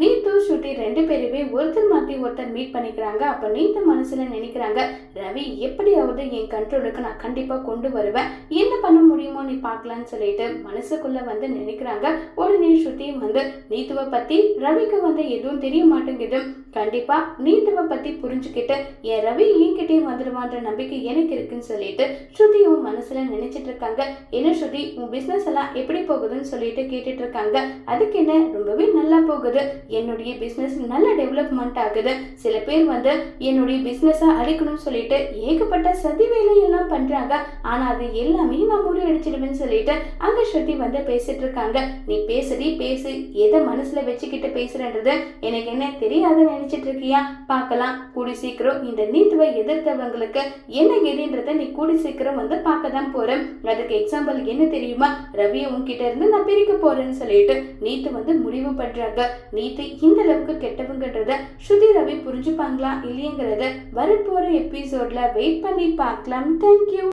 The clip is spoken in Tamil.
நீத்து ஸ்ருதி ரெண்டு பேருமே ஒருத்தர் மாற்றி ஒருத்தர் மீட் பண்ணிக்கிறாங்க. அப்போ நீத்து மனசில் நினைக்கிறாங்க ரவி எப்படியாவது என் கண்ட்ரோலுக்கு நான் கண்டிப்பாக கொண்டு வருவேன். என்ன பண்ண முடியுமோ நீ பார்க்கலான்னு சொல்லிட்டு மனசுக்குள்ளே வந்து நினைக்கிறாங்க. உடனே ஸ்ருதி வந்து நீத்துவை பற்றி ரவிக்கு வந்து எதுவும் தெரிய மாட்டேங்குது. கண்டிப்பாக நீத்துவை பற்றி புரிஞ்சுக்கிட்டு என் ரவி என்கிட்டயும் வந்துடுவான்ற நம்பிக்கை எனக்கு இருக்குன்னு சொல்லிட்டு ஸ்ருதியும் மனசில் நினைச்சிட்டு இருக்காங்க. என்ன ஸ்ருதி உன் பிஸ்னஸ் எல்லாம் எப்படி போகுதுன்னு சொல்லிட்டு கேட்டுட்டு இருக்காங்க. அதுக்கு என்ன? ரொம்பவே நல்லா போகுது. என்னுடைய பிஸ்னஸ் நல்ல டெவலப்மெண்ட் ஆகுது. சில பேர் வந்து என்னுடைய பிஸ்னஸை அழிக்கணும்னு சொல்லிட்டு ஏகப்பட்ட சதி வேலையெல்லாம் பண்ணுறாங்க ஆனால் அது எல்லாமே நான் முறியடிச்சிடுவேன்னு சொல்லிட்டு அங்க ஸ்ருதி வந்து பேசிட்டு இருக்காங்க. நீ பேசுடி பேசு. எதை மனசுல வச்சுக்கிட்டு பேசுறன்றது எனக்கு என்ன தெரியாதுன்னு நினைச்சிட்டு இருக்கியா? பார்க்கலாம். கூடி சீக்கிரம் இந்த நீத்துவை எதிர்த்தவங்களுக்கு என்ன கெதின்றத நீ கூடி சீக்கிரம் வந்து பார்க்க தான் போறேன். அதுக்கு எக்ஸாம்பிள் என்ன தெரியுமா? ரவியை உன்கிட்ட இருந்து நான் பிரிக்க போறேன்னு சொல்லிட்டு நீத்து வந்து முடிவு பண்றாங்க. நீத்து இந்த அளவுக்கு கெட்டவங்கன்றத ஸ்ருதி ரவி புரிஞ்சுப்பாங்களா இல்லையங்கிறத வரப்போற எபிசோட்ல வெயிட் பண்ணி பார்க்கலாம். தேங்க்யூ